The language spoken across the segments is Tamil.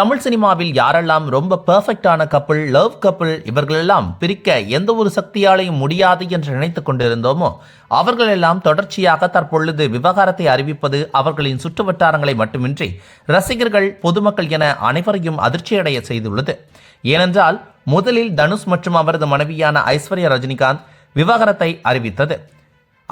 தமிழ் சினிமாவில் யாரெல்லாம் ரொம்ப பெர்ஃபெக்டான கப்பிள் லவ் கப்பிள் இவர்களெல்லாம் பிரிக்க எந்த ஒரு சக்தியாலையும் முடியாது என்று நினைத்து கொண்டிருந்தோமோ அவர்களெல்லாம் தொடர்ச்சியாக தற்பொழுது விவகாரத்தை அறிவிப்பது அவர்களின் சுற்று வட்டாரங்களை மட்டுமின்றி ரசிகர்கள் பொதுமக்கள் என அனைவரையும் அதிர்ச்சியடைய செய்துள்ளது. ஏனென்றால் முதலில் தனுஷ் மற்றும் அவரது மனைவியான ஐஸ்வர்யா ரஜினிகாந்த் விவகாரத்தை அறிவித்தது.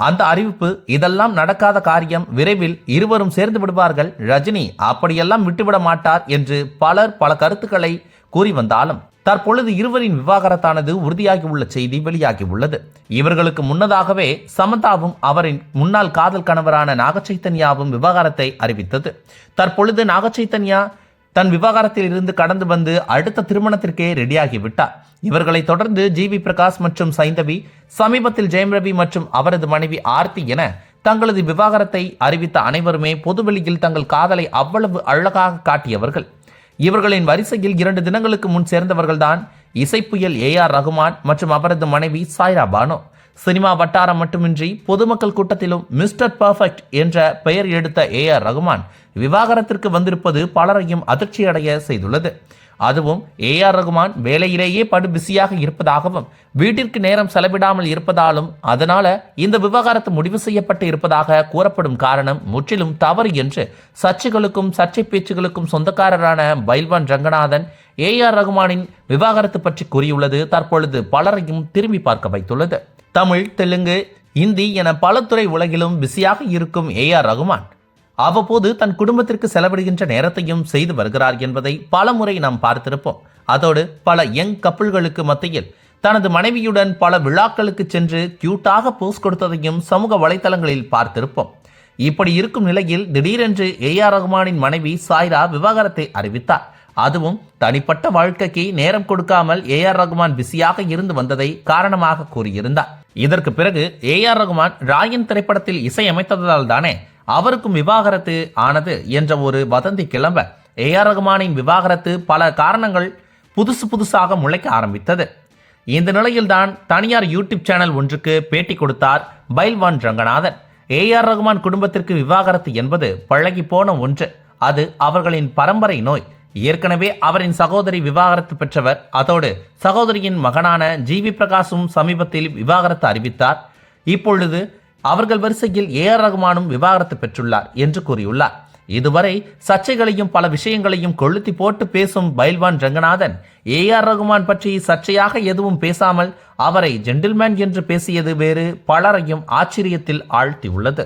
அந்த அறிவிப்பு இதெல்லாம் நடக்காத காரியம் விரைவில் இருவரும் சேர்ந்து விடுவார்கள். ரஜினி அப்படியெல்லாம் விட்டுவிட மாட்டார் என்று பலர் பல கருத்துக்களை கூறி வந்தாலும் தற்பொழுது இருவரின் விவாகரத்தானது உறுதியாகியுள்ள செய்தி வெளியாகியுள்ளது. இவர்களுக்கு முன்னதாகவே சமந்தாவும் அவரின் முன்னாள் காதல் கணவரான நாகச்சைத்தன்யாவும் விவாகரத்தை அறிவித்தது. தற்பொழுது நாகச்சைத்தன்யா தன் விவாகரத்தில் இருந்து கடந்து வந்து அடுத்த திருமணத்திற்கே ரெடியாகி விட்டார் இவர்களை தொடர்ந்து ஜி வி பிரகாஷ் மற்றும் சைந்தவி சமீபத்தில் ஜெயம் ரவி மற்றும் அவரது மனைவி ஆர்த்தி என தங்களது விவாகரத்தை அறிவித்த அனைவருமே பொதுவெளியில் தங்கள் காதலை அவ்வளவு அழகாக காட்டியவர்கள். இவர்களின் வரிசையில் இரண்டு தினங்களுக்கு முன் சேர்ந்தவர்கள்தான் இசைப்புயல் ஏ ஆர் ரகுமான் மற்றும் அவரது மனைவி சாய்ரா பானோ. சினிமா வட்டாரம் மட்டுமின்றி பொதுமக்கள் கூட்டத்திலும் மிஸ்டர் பர்ஃபெக்ட் என்ற பெயர் எடுத்த ஏ ஆர் ரகுமான் விவாகரத்திற்கு வந்திருப்பது பலரையும் அதிர்ச்சியடைய செய்துள்ளது. அதுவும் ஏ ஆர் ரகுமான் வேலையிலேயே படு பிஸியாக இருப்பதாகவும் வீட்டிற்கு நேரம் செலவிடாமல் இருப்பதாலும் அதனால இந்த விவகாரத்து முடிவு செய்யப்பட்டு இருப்பதாக கூறப்படும் காரணம் முற்றிலும் தவறு என்று சர்ச்சைகளுக்கும் சர்ச்சை பேச்சுகளுக்கும் சொந்தக்காரரான பைல்வான் ரங்கநாதன் ஏ ஆர் ரகுமானின் விவாகரத்து பற்றி கூறியுள்ளது தற்பொழுது பலரையும் திரும்பி பார்க்க வைத்துள்ளது. தமிழ் தெலுங்கு இந்தி என பல துறை உலகிலும் பிஸியாக இருக்கும் ஏ ஆர் ரகுமான் அவ்வப்போது தன் குடும்பத்திற்கு செலவிடுகின்ற நேரத்தையும் செய்து வருகிறார் என்பதை பல முறை நாம் பார்த்திருப்போம். அதோடு பல யங் கப்பிள்களுக்கு மத்தியில் தனது மனைவியுடன் பல விழாக்களுக்கு சென்று கியூட்டாக போஸ் கொடுத்ததையும் சமூக வலைதளங்களில் பார்த்திருப்போம். இப்படி இருக்கும் நிலையில் திடீரென்று ஏ ஆர் ரகுமானின் மனைவி சாய்ரா விவாகரத்தை அறிவித்தார். அதுவும் தனிப்பட்ட வாழ்க்கைக்கு நேரம் கொடுக்காமல் ஏ ஆர் ரகுமான் பிஸியாக இருந்து வந்ததை காரணமாக கூறியிருந்தார். இதற்கு பிறகு ஏ ஆர் ரகுமான் ராயன் திரைப்படத்தில் இசையமைத்ததால் தானே அவருக்கும் விவாகரத்து ஆனது என்ற ஒரு வதந்தி கிளம்ப ஏ ஆர் ரகுமானின் விவாகரத்து பல காரணங்கள் புதுசு புதுசாக முளைக்க ஆரம்பித்தது. இந்த நிலையில்தான் தனியார் யூடியூப் சேனல் ஒன்றுக்கு பேட்டி கொடுத்தார் பைல்வான் ரங்கநாதன். ஏ ஆர் ரகுமான் குடும்பத்திற்கு விவாகரத்து என்பது பழகி போன ஒன்று. அது அவர்களின் பரம்பரை நோய். ஏற்கனவே அவரின் சகோதரி விவாகரத்து பெற்றவர். அதோடு சகோதரியின் மகனான ஜி வி பிரகாஷும் சமீபத்தில் விவாகரத்து அறிவித்தார். இப்பொழுது அவர்கள் வரிசையில் ஏ ஆர் ரகுமானும் விவாகரத்து பெற்றுள்ளார் என்று கூறியுள்ளார். இதுவரை சர்ச்சைகளையும் பல விஷயங்களையும் கொளுத்தி போட்டு பேசும் பைல்வான் ரங்கநாதன் ஏ ஆர் ரகுமான் பற்றி சர்ச்சையாக எதுவும் பேசாமல் அவரை ஜென்டில்மேன் என்று பேசியது வேறு பலரையும் ஆச்சரியத்தில் ஆழ்த்தியுள்ளது.